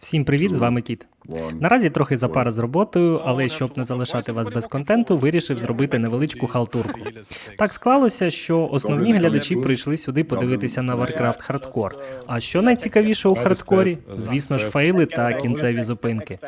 Всім привіт, з вами Кіт. Наразі трохи запара з роботою, але щоб не залишати вас без контенту, вирішив зробити невеличку халтурку. Так склалося, що основні глядачі прийшли сюди подивитися на Warcraft Hardcore. А що найцікавіше у хардкорі? Звісно ж, фейли та кінцеві зупинки.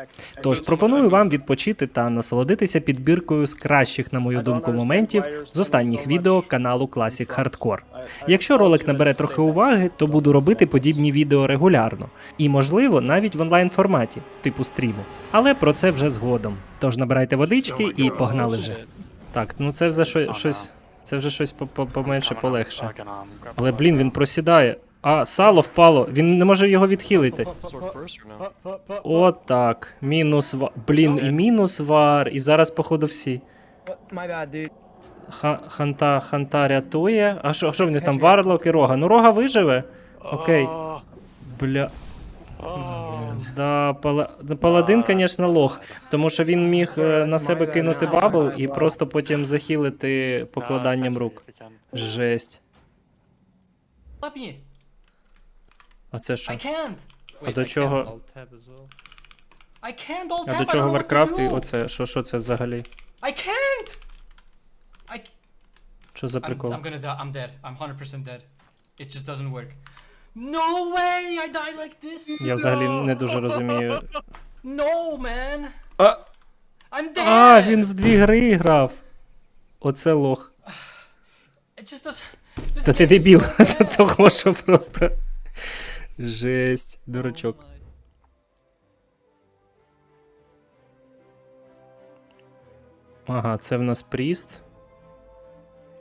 Тож пропоную вам відпочити та насолодитися підбіркою з кращих, на мою думку, моментів з останніх відео каналу Classic Hardcore. Якщо ролик набере трохи уваги, то буду робити подібні відео регулярно. І, можливо, навіть в онлайн форматі, типу стріму. Але про це вже згодом. Тож набирайте водички і погнали вже. Так, ну це вже що, щось. Це вже щось по- по- поменше полегше. Але блін, він просідає. А, сало впало, він не може його відхилити. От так. Мінус вар. Блін, і мінус вар, і зараз, походу, всі. Ха, ханта, ханта рятує. А що в них там варлок і рога? Ну рога виживе. Окей. Бля. Да, пала... паладин, звісно, лох, тому що він міг е, на себе кинути бабл і просто потім захилити покладанням рук. Жесть. Me. А це що? I can't. А до чого? I can't all А до чого Warcraft і оце? Що, що це взагалі? I can't. I. Що за I'm, прикол? I'm gonna die. I'm dead. I'm 100% dead. It just doesn't work. No way! I die like this. Я взагалі не дуже розумію. No, man. А, I'm dead. а він в дві гри грав. Оце лох. It just does. This Та ти game is дебіл, so bad. того що просто. Жесть, дурачок. Ага, це в нас пріст.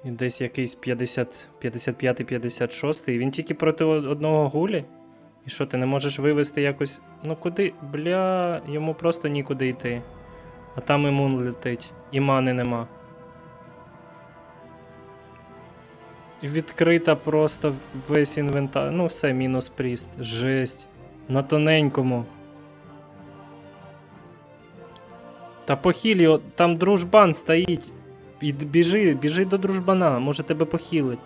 І десь якийсь 50, 55 56 І він тільки проти одного гулі. І що, ти не можеш вивести якось. Ну куди? Бля, йому просто нікуди йти. А там імун летить. І мани нема. Відкрита просто весь інвентар. Ну, все, мінус пріст. Жесть. На тоненькому. Та похилі, от там дружбан стоїть. Біжи, біжи до дружбана, може тебе похилить.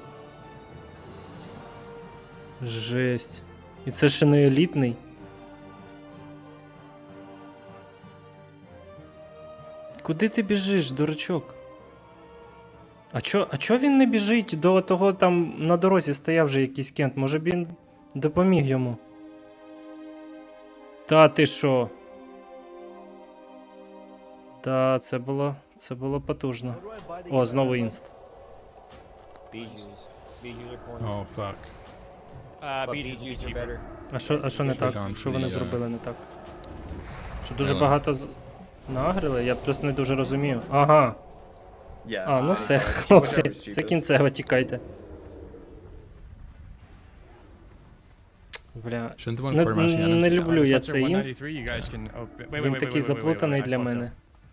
Жесть. І це ще не елітний. Куди ти біжиш, дурачок? А чо, а чо він не біжить до того там на дорозі стояв вже якийсь кент? Може б він допоміг йому? Та ти що? Та це було. Це було потужно. О, знову інст. Oh. Uh, is cheaper. А що, а що не так? Що вони зробили не так? Що дуже багато з... нагрили? Я просто не дуже розумію. Ага. А, ну все, хлопці, це кінцево, тікайте. Бля, не, не люблю я цей інст. 193, you guys can. Wait, wait, Він такий заплутаний для мене.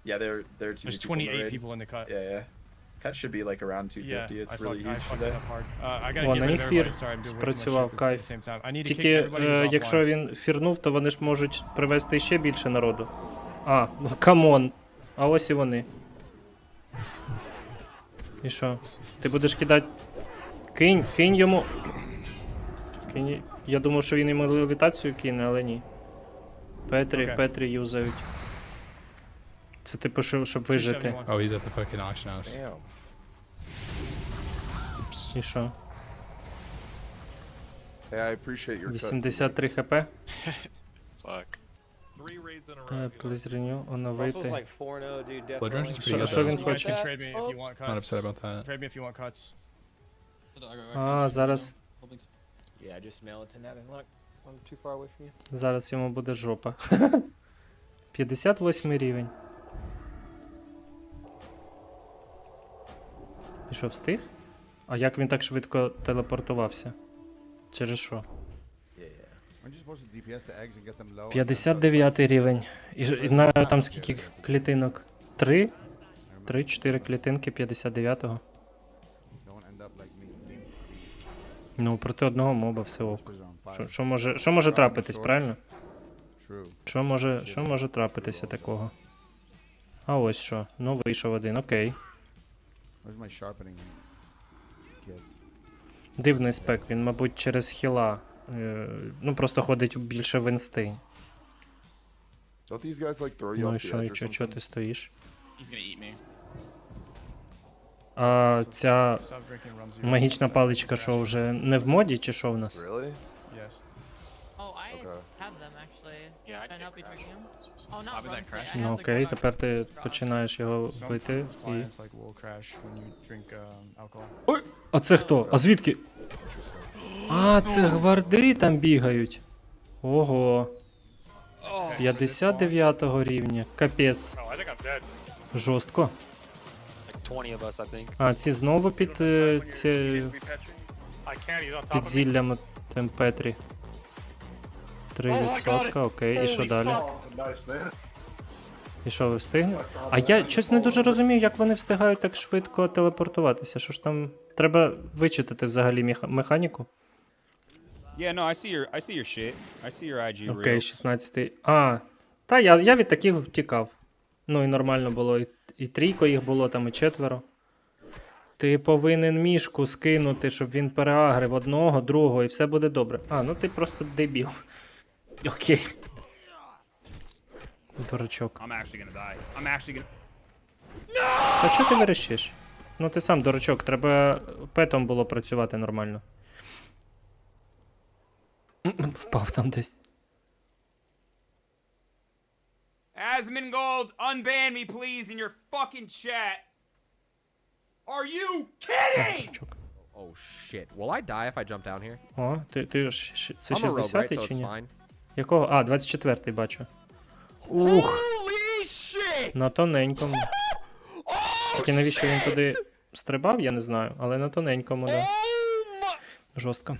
Yeah, there, there are too There's many people in the people in the cut. Yeah, yeah. Cut should be like around 250. Yeah, it's I really fucked, I huge fucked today. up hard. Uh, I gotta О, get на rid них of фір everybody. Sorry, I'm doing way too much спрацював, shit at кайф. the same time. I need to kick Тільки everybody who's е, offline. якщо він фірнув, то вони ж можуть привезти ще більше народу. А, ну камон. А ось і вони. І що? Ти будеш кидати. Кинь, кинь йому. Кинь. й- Я думав, що він йому левітацію кине, але ні. Петрі, Окей. Петрі юзають. Це типу, щоб, щоб вижити. Oh, he's at the fucking auction house. Damn. І що? Hey, I appreciate your 83 хп. Fuck. Е, Please renew, оновити. oh, Blood Rush is Що- good. що though. він You guys хоче? can trade me if you want Not upset about that. Trade me if you want cuts. А, зараз. Yeah, just mail it to Ned and look. I'm too far away from you. Зараз йому буде жопа. 58 рівень. І що, встиг? А як він так швидко телепортувався? Через що? Aren't you supposed to DPS the eggs and get them low? 59 рівень. І, і на там скільки клітинок? Три? Три-чотири клітинки 59-го. Don't end up like me. Ну, проти одного моба все ок. Що, може, що може трапитись, правильно? Що може, що може трапитися такого? А ось що. Ну, вийшов один, окей. Дивний спек, він, мабуть, через хіла. е, Ну, просто ходить більше в інсти. These guys like throw you Ну і що, і or чо, чо ти стоїш? He's gonna eat me. А ця магічна паличка, що вже не в моді, чи що в нас? Ну окей, тепер ти починаєш його бити і. Ой! А це хто? А звідки? А, це гварди там бігають. Ого. 59 рівня. Капець. Жорстко. Like 20 of us, I think. А, ці знову під е, ці, під зіллям темпетрі. 3%, окей, і що далі? І що, ви встигнете? А я щось не дуже розумію, як вони встигають так швидко телепортуватися. Що ж там. Треба вичитати взагалі меха- механіку. Yeah, no, I see your I see your shit. I see your IG Окей, reel. 16. А. Та я, я від таких втікав. Ну і нормально було. І, і трійко їх було, там і четверо. Ти повинен мішку скинути, щоб він переагрив одного, другого, і все буде добре. А, ну ти просто дебіл. Окей. Дурачок. Та що ти верещиш? Ну ти сам дурачок, треба петом було працювати нормально. Впав там десь. Asmongold, unban me, please, in your fucking chat. Are you kidding? Дурачок. Oh shit. Will I die if I jump down here? О, ти, ти це I'm a rogue, right? 60-й So чи it's ні? Якого? А, 24-й бачу. Ух, Holy shit! на тоненькому. Тільки навіщо він туди стрибав, я не знаю, але на тоненькому, да. Жорстко.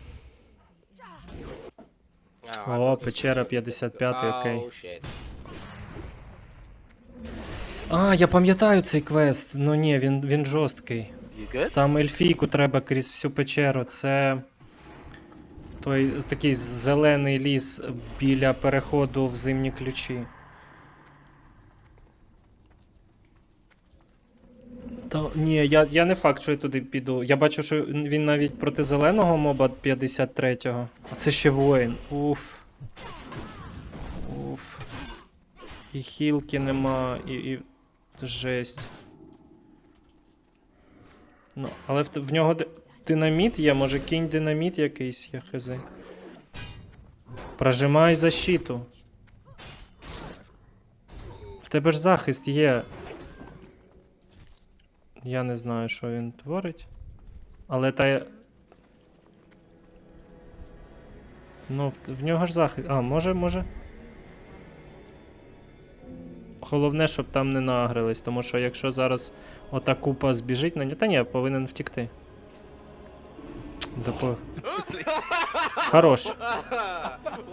О, печера 55, окей. А, я пам'ятаю цей квест. Ну ні, він, він жорсткий. Там ельфійку треба крізь всю печеру. Це той такий зелений ліс біля переходу в зимні ключі. Та ні, я, я не факт, що я туди піду. Я бачу, що він навіть проти зеленого моба 53-го. А це ще воїн. Уф. Уф. І хілки нема, і. і... Жесть. Ну, але в, в нього динаміт є, може кінь динаміт якийсь, я хз. Прожимай защиту. В тебе ж захист є. Я не знаю, що він творить. Але та. Ну, в, в нього ж захист. А, може, може. Головне, щоб там не нагрились, тому що якщо зараз ота купа збіжить на нього. Та ні, повинен втікти. Допо... Хорош.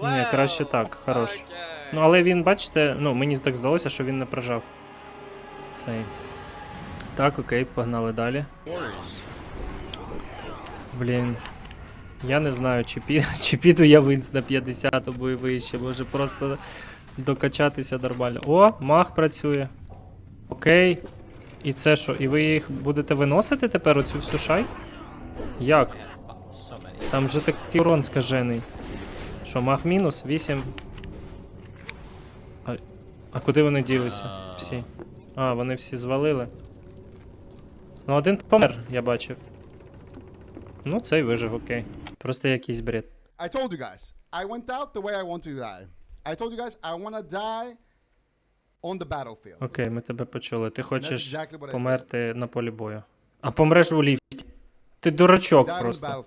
Ні, краще так, хорош. Ну, але він, бачите, ну, мені так здалося, що він не прожав. Цей. Так, окей, погнали далі. Блін. Я не знаю, чи, пі... чи піду я винс на 50 або і вище, може просто докачатися нормально. О, мах працює. Окей. І це що? І ви їх будете виносити тепер оцю всю шайку? Як? Там же такий урон скажений. Що, мах мінус? 8. А, а куди вони ділися? Всі. А, вони всі звалили. Ну, один помер, я бачив. Ну, цей вижив, окей. Просто якийсь бред. I told you guys. I went out the way I want to die. I told you guys I want to die on the battlefield. Окей, ми тебе почули. Ти хочеш exactly померти на полі бою. А помреш у ліфті. Ти дурачок просто.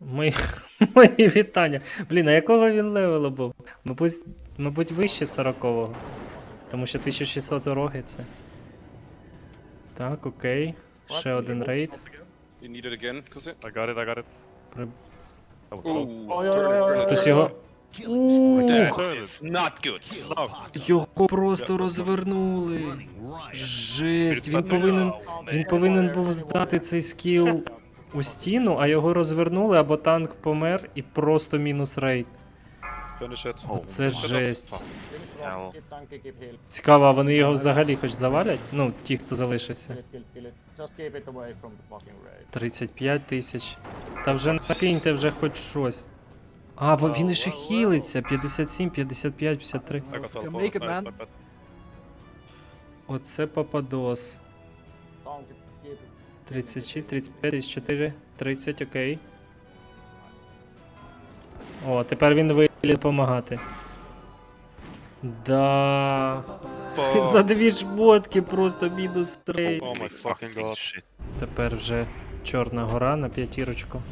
Мої, мої вітання. Блін, а якого він левелу був? Мабуть, мабуть, вище 40-го. Тому що 1600 уроги це. Так, окей. Ще один рейд. You need it again, I got it, I got it. Хтось його. Ух, Not good. його просто розвернули. Жесть, він повинен, він повинен був здати цей скіл у стіну, а його розвернули, або танк помер і просто мінус рейд. Finish it. Це жесть. Цікаво, а вони його взагалі хоч завалять? Ну, ті, хто залишився. Kill it, kill it, kill it. Just keep it away from the fucking raid. 35 тисяч. Та вже накиньте вже хоч щось. А, во- він іще хілиться. 57, 55, 53. I got teleport. make it, man. Оце Пападос. 36, 35, 34, 30, окей. О, тепер він виліт допомагати. Да. За дві шмотки просто мінус три. Oh my fucking god. Тепер вже Чорна гора на п'ятірочку.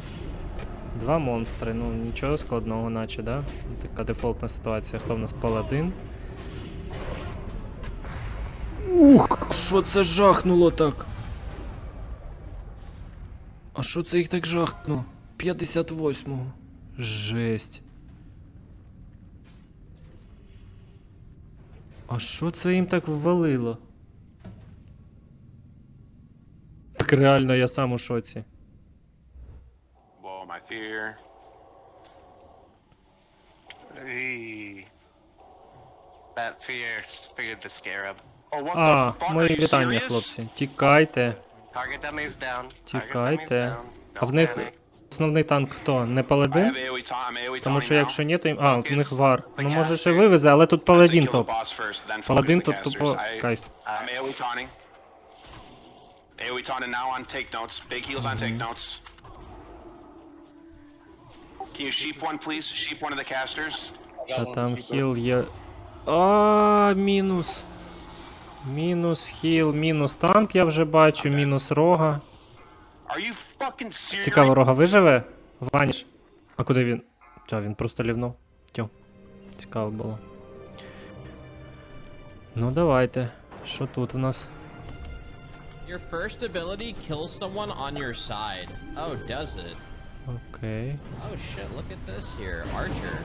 Два монстри, ну нічого складного, наче, да? Така дефолтна ситуація. Хто в нас паладин? Ух, що це жахнуло так? А що це їх так жахнуло? 58-го. Жесть. А що це їм так ввалило? Так реально я сам у шоці. Whoa, my fear. Hey. That fear figured the scarab. Oh, what А, the fuck? мої Are you вітання, serious? хлопці. Тікайте. Target dummy is down. Target Тікайте. dummy is down. А в них panic. основний танк хто? Не I have паладин? AoE ta- I'm AoE Тому що taunting якщо now. ні, то їм. А, в них вар. Ну може ще вивезе, але тут паладин the топ. boss first, then focus Паладин the тут casters. тупо I- кайф. I'm AoE taunting. AoE taunting now on take notes. Big heals on take notes. Can you sheep one, please? Sheep one of the casters. Та там хіл є. А, мінус. Мінус хіл, мінус танк, я вже бачу, мінус рога. Цікаво, рога виживе? Ваніш. А куди він? Та він просто лівнув. Тьо. Цікаво було. Ну давайте. Що тут в нас? Your first ability kills someone on your side. Oh, does it? Окей. Oh shit, look at this here. Archer.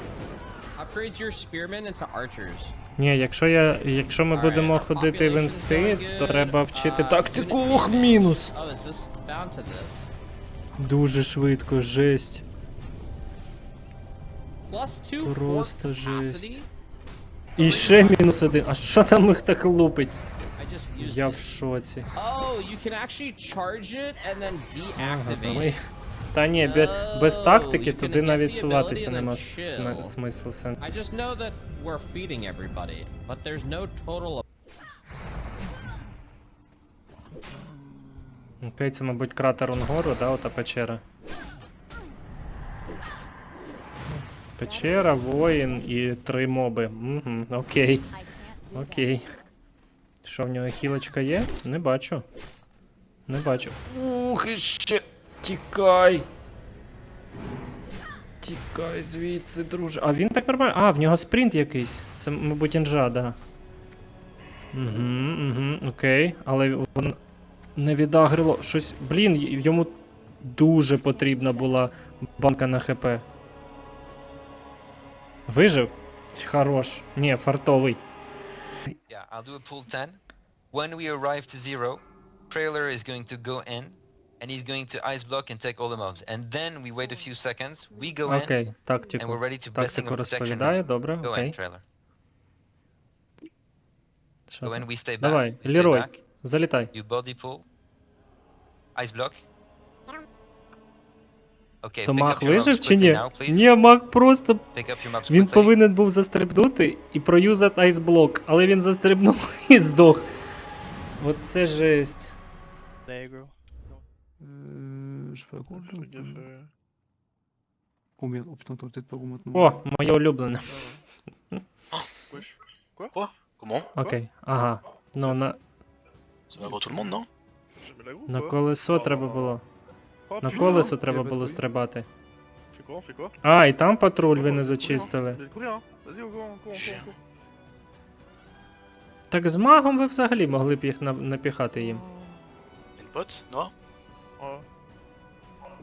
Upgrades your spearmen into archers. Ні, якщо я. Якщо ми будемо ходити в інсти, то треба вчити Uh, тактику. Ох, мінус! Oh? Дуже швидко, жесть. Просто жесть. І ще мінус один. А що там їх так лупить? Я в шоці. Oh, Ага, it. Та ні, бе- без Oh, тактики туди навіть and нема см- смислу сенсу. I just know that we're feeding everybody, but there's no total Окей, це, мабуть, кратер Унгору, да, ота печера. Печера, воїн і три моби. Угу, окей. Окей. Що в нього хілочка є? Не бачу. Не бачу. Ух, іще. Тікай. Тікай звідси, друже. А він так нормально. А, в нього спринт якийсь. Це, мабуть, інжа, да. Угу, угу, окей. Але вон не відагрило. Щось. Блін, йому дуже потрібна була банка на ХП. Вижив? Хорош. Ні, фартовий. Yeah, I'll do a pull 10. When we arrive to zero, trailer is going to go in, and he's going to ice block and take all the mobs. And then we wait a few seconds, we go in, Окей, and тактику. we're ready to blessing Тактику of protection. розповідає, добре, Go in, окей. trailer. Що Go там? in, we stay back. Давай, we stay Лерой, back. залітай. You body pull. Ice block. Okay, То pick маг up your вижив чи quickly ні? now, please. Ні, маг просто. Pick up your mobs Він quickly. повинен був застрибнути і проюзати айсблок, але він застрибнув і здох. Оце жесть. There Euh, je peut-être pas gros maintenant. О, моє улюблене. Quoi Comment Окей, ага. Ну, на, Ça va tout le monde, non на колесо треба було. На колесо треба було стрибати. А, і там патруль ви не зачистили. Так з магом ви взагалі могли б їх на- напіхати їм. Une pote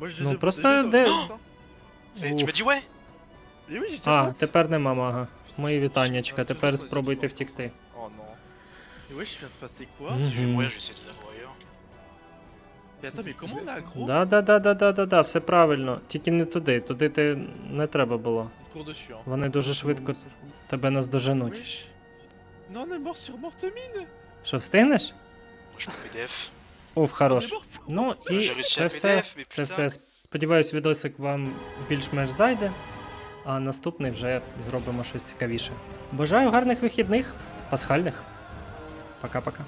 Non Ну просто де. Et Tu m'as dit ouais А, тепер нема мага. Мої вітаннячка, тепер спробуйте втікти. Oh non. Je vais Мгм. mourir, je vais essayer de savoir ailleurs. Да, да, да, да, да, да, да, все правильно. Тільки не туди. Туди ти не треба було. Вони дуже швидко тебе наздоженуть. Що, встигнеш? Moi je peux PDF. Оф, хорош. Ну і це все. Це все. Сподіваюсь, відосик вам більш-менш зайде. а наступний вже зробимо щось цікавіше. Бажаю гарних вихідних, пасхальних. Пока-пока.